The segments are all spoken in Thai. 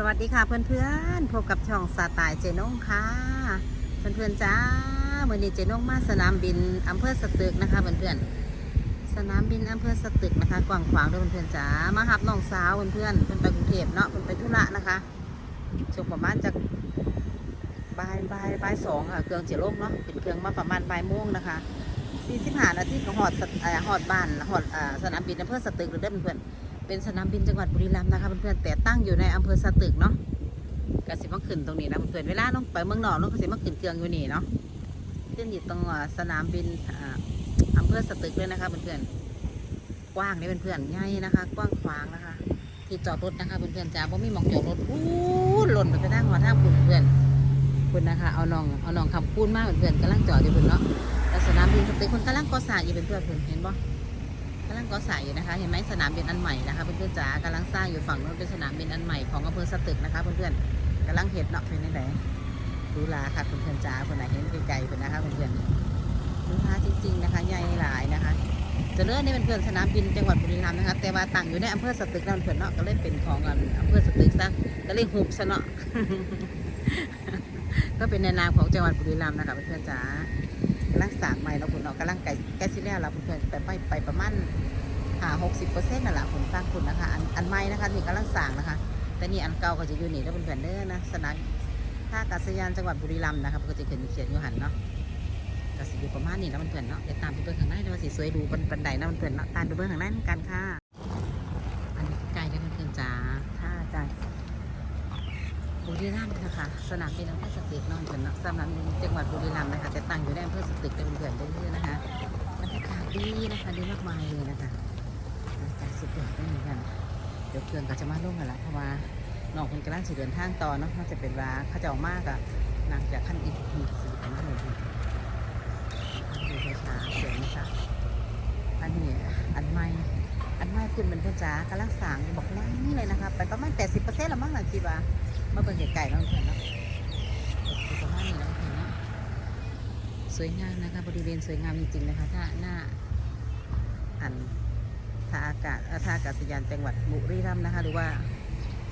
สวัสดีค่ะเพื่อนๆพบกับช่องสไตล์เจนงค่ะ เพื่อนๆจ้าเมื่อนี้เจนงมาสนามบินอำเภอสตึกนะคะเพื่อนๆสนามบินอำเภอสตึกนะคะกว้างขวางด้วยเพื่อนๆจ้ามาหับน้องสาวเพื่อนๆเพื่อนไปกรุงเทพเนาะเพื่อนไปธุระนะคะช่วงประมาณจากบ่ายบ่ายบ่ายสองค่ะเครื่องเจลงเนาะเป็นเครื่องมาประมาณบ่ายโมงนะคะสี่สิบห้านาทีก็หอดสตเอ่อหอดบ้านหอดสนามบินอำเภอสตึกเลยเด้อเพื่อนๆ เป็นสนามบินจังหวัดบุรีรัมย์นะคะเพื่อนๆแต่ตั้งอยู่ในอำเภอสตึกเนาะกสิมาขึ้นตรงนี้นะเพื่อนเวลาน้องไปเมืองนอกน้องกสิมาขึ้นเครื่องอยู่นี่เนาะขึ้นอยู่ตรงสนามบินอำเภอสตึกเลยนะคะเพื่อนๆกว้างเลยเพื่อนๆใหญ่นะคะ กว้างขวางนะคะ ที่จอดรถนะคะเพื่อนๆจ้าบ่มีหมองจอดรถอู้หล่นไปทางหัวทางคุณเพื่อนคุณนะคะเอาน้องเอาน้องคำพูนมากเพื่อนๆกำลังจอดอยู่เพื่อนเนาะแล้วสนามบินสตึกคนกำลังก่อสร้างอยู่เพื่อนๆเพื่อนเห็นบ่ กำลังก่อสร้างอยู่นะคะ เห็นไหมสนามบินอันใหม่นะคะเพื่อนๆจ๋ากำลังสร้างอยู่ฝั่งนู้นเป็นสนามบินอันใหม่ของอำเภอสตึกนะคะเพื่อนๆกำลังเห็ดเนาะเป็นยังไงดูลาค่ะเพื่อนๆจ๋าเพื่อนเห็นไกลๆเพื่อนนะคะเพื่อนๆดูลาจริง ๆ นะคะใหญ่หลายนะคะจะเลื่อนนี่เป็นเพื่อนสนามบินจังหวัดบุรีรัมย์นะคะ แต่ว่าตั้งอยู่ในอำเภอสตึกนั่นเพื่อนเนาะก็เลยเป็นของอันอำเภอสตึกซะก็เลยหุบซะเนาะก็เป็นในนามของจังหวัดบุรีรัมย์นะคะเพื่อนๆจ๋า กำลังสร้างใหม่เนาะคุณเนาะกำลังไก่แก๊สซิแล้วเราเพื่อนๆแต่ไปไปประมาณหาหกสิบเปอร์เซ็นต์นั่นแหละผมตั้งคุณนะคะ อันอันใหม่นะคะที่กำลังสั่งนะคะ แต่นี่อันเก่าก็จะอยู่นี่แล้วเป็นแผ่นเด้อนะสนามท่าอากาศยานจังหวัดบุรีรัมย์นะครับก็จะเขียนเขียนอยู่หันเนาะก็สิอยู่ประมาณนี้แล้วมันเพื่อนเนาะเดี๋ยวตามไปเบิ่งข้างในนะว่าสิสวยดูบนบันไดนะมันเพื่อนเนาะตามไปเบิ่งข้างในนำกันค่ะอันนี้ไกลได้เพื่อนจ้าท่าจ้าบุรีรัมย์นะคะสนามบินอำเภอสตึกนาะเพื่อนเนาะสนามบินจังหวัดบุรีรัมย์นะคะแต่ตั้งอยู่ในอำเภอสตึกเป็นเพื่อนๆเด้อนะคะบร รยากาศดีนะคะดีมากมายเลยนะคะจากสุดยอดได้เหมือนกันเดี๋ยวเครื่องก็จะมาลงกันละเพราะว่าน้องคนกำลังสิเดินทางต่อเนาะน่าจะเป็นว่าเขาจะออกมากอะนางจากขั้นอีกทีสี่กันมาเลยดูช้าๆสวยนะคะอันนี้อันใหม่อันใหม่คุณเป็นพ่อจ๋ากำลังสางบอกว่านี่เลยนะคะไปประมาณแปดสิบเปอร์เซ็นต์ละมั้งหลังคิดว่ามาเบิ่งไก่ๆแล้วเพื่อนเนาะประมาณนี้แล้วเพื่อนเนาะสวยงามนะคะบริเวณสวยงามจริงๆนะคะถ้าหน้า อันท่าอากาศท่าอากาศยานจังหวัดบุรีรัมย์นะคะ หรือว่า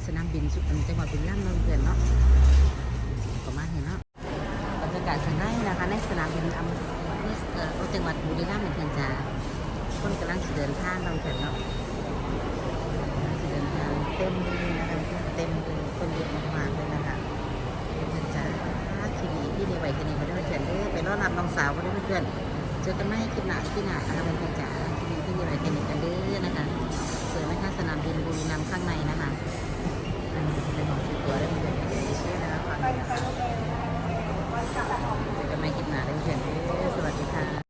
สนามบินสุจังหวัดบุรีรัมย์เนาะเพื่อนเนาะประมาณนี้เนาะบรรยากาศข้างในนะคะ ในสนามบินอำเภอเอ่จังหวัดบุรีรัมย์เหมือนกันจ้าคนกำลังเดินทางเราเพื่อนเนาะเดินทางเต็มเลยนะคะเต็มเลยคนเยอะมากๆเลยนะคะเพื่อนจ้าทีนี้พี่เดไว้ทีนี้มาด้วยเพื่อนเด้อไปรอรับน้องสาวมาด้วยเพื่อนเจอกันไหมคลิปหน้าคลิปหน้านะคะเพื่อนจ้า ที่นี่ที่นี่